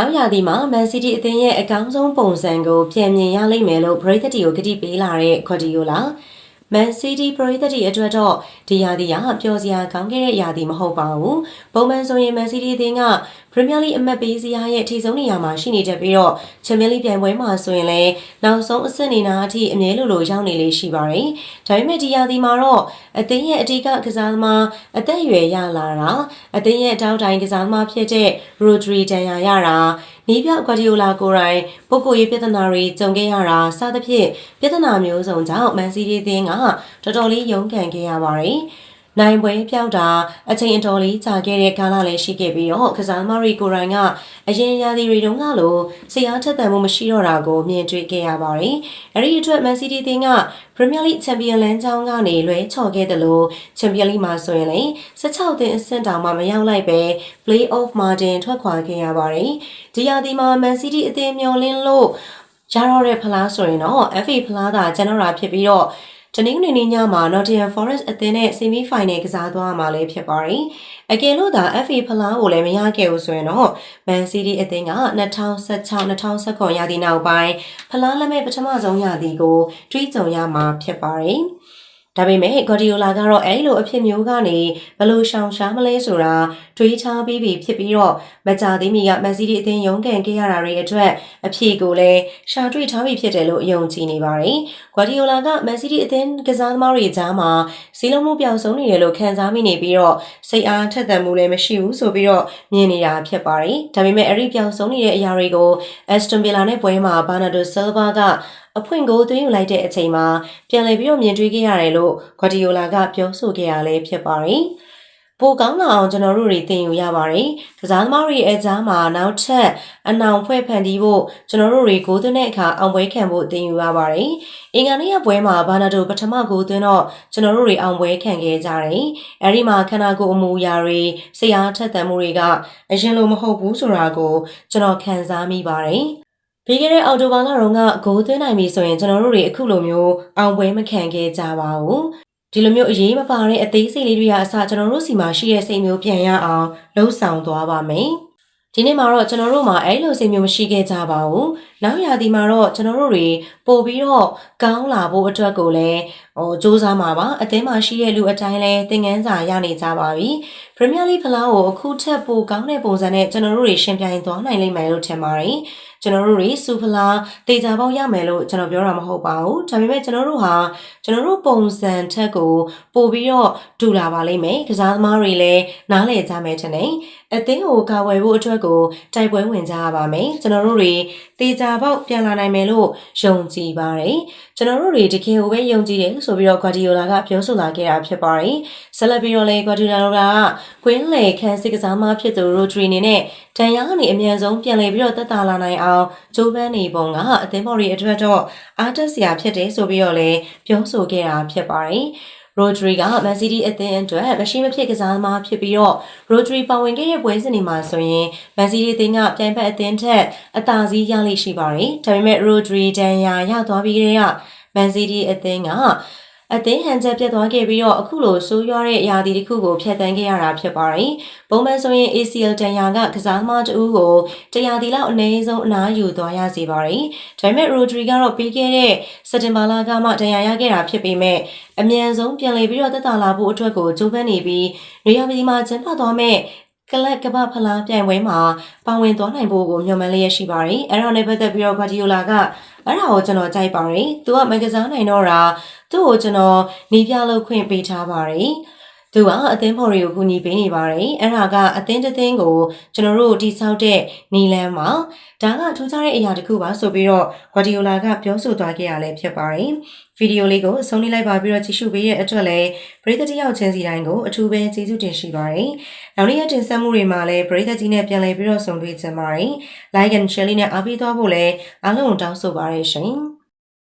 နောက်ရာသီမှာမန်စီးတီးအသင်းရဲ့အကောင်းဆုံးပုံစံကိုပြန်မြင်ရလိမ့်မယ်လို့ပရိသတ်တီကိုကတိပေးလာတဲ့ဂွာဒီယိုလာ မန်စီးတီးပရိသတ်တီအတွက်တော့ဒီရာသီကပျော်စရာကောင်းခဲ့တဲ့ရာသီမဟုတ်ပါဘူးပုံမှန်ဆိုရင်မန်စီးတီးအသင်းကပရီးမီးယားလိအမတ်ပေးစရာရဲ့ထိဆုံးနေရာမှာရှိနေတတ်ပြီးတော့ချန်ပီယံလိပြိုင်ပွဲမှာဆိုရင်လည်းနောက်ဆုံးအဆင့်နေနာအထိအမြဲလိုလိုရောက်နေလေးရှိပါတယ်ဒါပေမဲ့ဒီရာသီမှာတော့အသင်းရဲ့အထူးကကစားသမားအသက်အရွယ်ရလာတာအသင်းရဲ့တောက်တိုင်းကစားသမားဖြစ်တဲ့ Rodri တန်ရာရတာ နီးပြဂွာဒီယိုလာကိုယ်တိုင်ပုဂ္ဂိုလ်ရေးပြဿနာတွေကြုံခဲ့ရတာစသဖြင့်ပြဿနာမျိုးစုံကြောင့်မန်စီးတီးအသင်းကတော်တော်လေးရုန်းကန်ခဲ့ရပါတယ်။ နိုင်ပွဲပြောက်တာအချိန်အတော်လေးကြာခဲ့တဲ့ကာလလည်းရှိခဲ့ပြီးတော့ကစားသမားတွေကိုယ်တိုင်ကအရင်ရာသီတွေတုန်းကလိုဆရာထက်သန်မှုမရှိတော့တာကိုမြင်တွေ့ခဲ့ရပါတယ်။အဲဒီအတွက်မန်စီးတီးအသင်းကပရီးမီးယားလိချန်ပီယံလမ်းကြောင်းကနေလွဲချော်ခဲ့တယ်လို့ချန်ပီယံလိမှာဆိုရင်လည်း16သင်းအဆင့်တောင်မှမရောက်လိုက်ပဲ play off margin ထွက်ခွာခဲ့ရပါတယ်။ဒီရာသီမှာမန်စီးတီးအသင်းမျောလင်းလို့ရတော့တဲ့ဖလားဆိုရင်တော့ FA ဖလားသာကျွန်တော်ရာဖြစ်ပြီးတော့ တနင်္ဂနွေနေ့ညမှာ Nottingham Forest အသင်းနဲ့ semi final ကစားသွားမှာလည်းဖြစ်ပါတယ်။အကယ်လို့သာ FA ဖလားကိုလည်းမရခဲ့ဘူးဆိုရင်တော့ Man City အသင်းက2016-2019ရာသီနောက်ပိုင်းဖလားလက်မဲ့ပထမဆုံးရာသီကိုတွေးကြုံရမှာဖြစ်ပါတယ်။ ဒါပေမဲ့ဂေါ်ဒီယိုလာကတော့အဲဒီလိုအဖြစ်မျိုးကနေဘလို့ရှောင်ရှားမလဲဆိုတာတွေးချပြီးပြီဖြစ်ပြီးတော့မကြသေးမီကမန်စီးတီးအသင်းရုန်းကန်ခဲ့ရတာတွေအတွက်အဖြေကိုလည်းရှာတွေ့ထားပြီဖြစ်တယ်လို့ယုံကြည်နေပါတယ်။ဂေါ်ဒီယိုလာကမန်စီးတီးအသင်းကစားသမားတွေကြားမှာစီးလုံးမှုပြောင်းဆုံးနေတယ်လို့ခံစားမိနေပြီးတော့စိတ်အားထက်သန်မှုလည်းမရှိဘူးဆိုပြီးတော့မြင်နေတာဖြစ်ပါတယ်။ဒါပေမဲ့အဲဒီပြောင်းဆုံးနေတဲ့အရာတွေကို Aston Villa နဲ့ပွဲမှာ Bernardo Silva ကအဖွင့်ကိုသွင်းယူလိုက်တဲ့အချိန်မှာပြန်လည်ပြီးတော့မြင်တွေ့ခဲ့ရတယ်လို့ဂွာဒီယိုလာကပြောဆိုခဲ့ရလဲဖြစ်ပါတယ်။ပိုကောင်းလာအောင်ကျွန်တော်တို့တွေသင်ယူရပါတယ်။ကစားသမားတွေအကြားမှာနောက်ထပ်အနောင်ဖွဲ့ဖန်တီးဖို့ကျွန်တော်တို့တွေဂိုးသွင်းတဲ့အခါအောင်ပွဲခံဖို့သင်ယူရပါတယ်။အင်္ဂါနေ့ရက်ပွဲမှာဘာနာဒိုပထမဂိုးသွင်းတော့ကျွန်တော်တို့တွေအောင်ပွဲခံခဲ့ကြတယ်။အဲဒီမှာခန္ဓာကိုယ်အမူအရာတွေဆရာထက်သန်မှုတွေကအရင်လိုမဟုတ်ဘူးဆိုတာကိုကျွန်တော်ခံစားမိပါတယ်။ ပြီးခဲ့တဲ့အော်တိုဘာလတုန်းကဂိုးသွင်းနိုင်ပြီဆိုရင်ကျွန်တော်တို့တွေအခုလိုမျိုးအောင်ပွဲမခံခဲ့ကြပါဘူးဒီလိုမျိုးအရေးမပါတဲ့အသေးစိတ်လေးတွေကအစကျွန်တော်တို့စီမှာရှိတဲ့စိတ်မျိုးပြန်ရအောင်လှုပ်ဆောင်သွားပါမယ်။ဒီနေ့မှာတော့ကျွန်တော်တို့မှာအဲ့လိုစိတ်မျိုးမရှိခဲ့ကြပါဘူး။နောက်ရာသီမှာတော့ကျွန်တော်တို့တွေပို့ပြီးတော့ကောင်းလာဖို့အတွက်ကိုလည်းဟိုစူးစမ်းမှာပါ။အသင်းမှာရှိတဲ့လူအတိုင်းလဲသင်ခန်းစာရနေကြပါပြီ။ Premier League ဖလားကိုအခုထက်ပိုကောင်းတဲ့ပုံစံနဲ့ကျွန်တော်တို့တွေရှင်ပြိုင်သွားနိုင်လိမ့်မယ်လို့ထင်ပါတယ်။ကျွန်တော်တို့တွေစူဖလာတေချာပေါက်ရမယ်လို့ကျွန်တော်ပြောတာမဟုတ်ပါဘူးဒါပေမဲ့ကျွန်တော်တို့ဟာကျွန်တော်တို့ပုံစံထက်ကိုပို့ပြီးတော့ဒူလာပါလိမ့်မယ်ကစားသမားတွေလည်းနားလည်ကြမယ်ထင်တယ်အသင်းကိုကာဝယ်ဖို့အတွက်ကိုတိုက်ပွဲဝင်ကြရပါမယ်ကျွန်တော်တို့တွေတေချာပေါက်ပြန်လာနိုင်မယ်လို့ယုံကြည်ပါတယ်ကျွန်တော်တို့တွေတကယ်ကိုပဲယုံကြည်တယ်ဆိုပြီးတော့ဂွာဒီယိုလာကပြောဆိုလာခဲ့တာဖြစ်ပါတယ်ဆက်လက်ပြီးတော့လည်းဂွာဒီယိုလာကကွင်းလေခန်းစစ်ကစားမဖြစ်သူရိုဒရီနေနဲ့ဒန်ယာကနေအမြန်ဆုံးပြန်လည်ပြီးတော့တက်တာလာနိုင်အောင်ဂျိုးပန်းနေပုံကအသင်းပေါ်ရီအတွက်တော့အားတက်စရာဖြစ်တယ်ဆိုပြီးတော့လည်းပြောဆိုခဲ့တာဖြစ်ပါတယ် ရိုဒရီကမန်စီးတီးအသင်းအတွက်မရှိမဖြစ်ကစားသမားဖြစ်ပြီးတော့ရိုဒရီပါဝင်ခဲ့တဲ့ပွဲစဉ်တွေမှာဆိုရင်မန်စီးတီးအသင်းကပြိုင်ဖက်အသင်းထက်အသာစီးရလိမ့်ရှိပါတယ်။ဒါပေမဲ့ရိုဒရီဒန်ယာရသွားပြီးတဲ့ကမန်စီးတီးအသင်းက အသင်းဟန်ချက်ပြတ်သွားခဲ့ပြီးတော့အခုလိုဆိုးရွားတဲ့ရာသီတစ်ခုကိုဖျက်ဆီးခဲ့ရတာဖြစ်ပါတယ်။ပုံမှန်ဆိုရင် ACL တန်ရာကကစားသမားတဦးကိုတရားဒီလောက်အနည်းဆုံးအနားယူသွားရစေပါတယ်။ဒါပေမဲ့ Rodri ကတော့ပြီးခဲ့တဲ့စက်တင်ဘာလကမှတန်ရာရခဲ့တာဖြစ်ပေမဲ့အမြန်ဆုံးပြန်လည်ပြီးတော့တက်တာလာဖို့အတွက်ကိုကြိုးပမ်းနေပြီးနေရာပြည်မှာကျင်းပသွားမဲ့ ကလပ်ကပဖလားပြိုင်ပွဲမှာပါဝင်သွားနိုင်ဖို့ကိုမျှော်မှန်းလျက်ရှိပါတယ်။အဲဒါနဲ့ပတ်သက်ပြီးတော့ဂွာဒီယိုလာကအဲ့ဒါကိုကျွန်တော်ကြိုက်ပါတယ်။သူကမကစားနိုင်တော့တာသူ့ကိုကျွန်တော်နေပြလုပ်ခွင့်ပေးထားပါတယ်။ သူကအသင်းဖော်တွေကိုကူညီပေးနေပါတယ်။အဲ့ဒါကအသင်းတစ်သင်းကိုကျွန်တော်တို့တိဆောက်တဲ့နီလန်းမှာဒါကထူးခြားတဲ့အရာတစ်ခုပါဆိုပြီးတော့ဂွာဒီယိုလာကပြောဆိုသွားခဲ့ရလဲဖြစ်ပါတယ်။ဗီဒီယိုလေးကိုအဆုံးလေးလိုက်ပါပြီးတော့ကြည့်ရှုပေးတဲ့အတွက်လည်းပရိသတ်တယောက်ချင်းစီတိုင်းကိုအထူးပဲကျေးဇူးတင်ရှိပါတယ်။နောက်နေ့ရက်တင်ဆက်မှုတွေမှာလည်းပရိသတ်ကြီးနဲ့ပြန်လည်ပြီးတော့ဆုံတွေ့ကြပါတယ်။ Like and Share လေးနဲ့အားပေးသွားဖို့လည်းအားလုံးတောင်းဆိုပါရရှင်။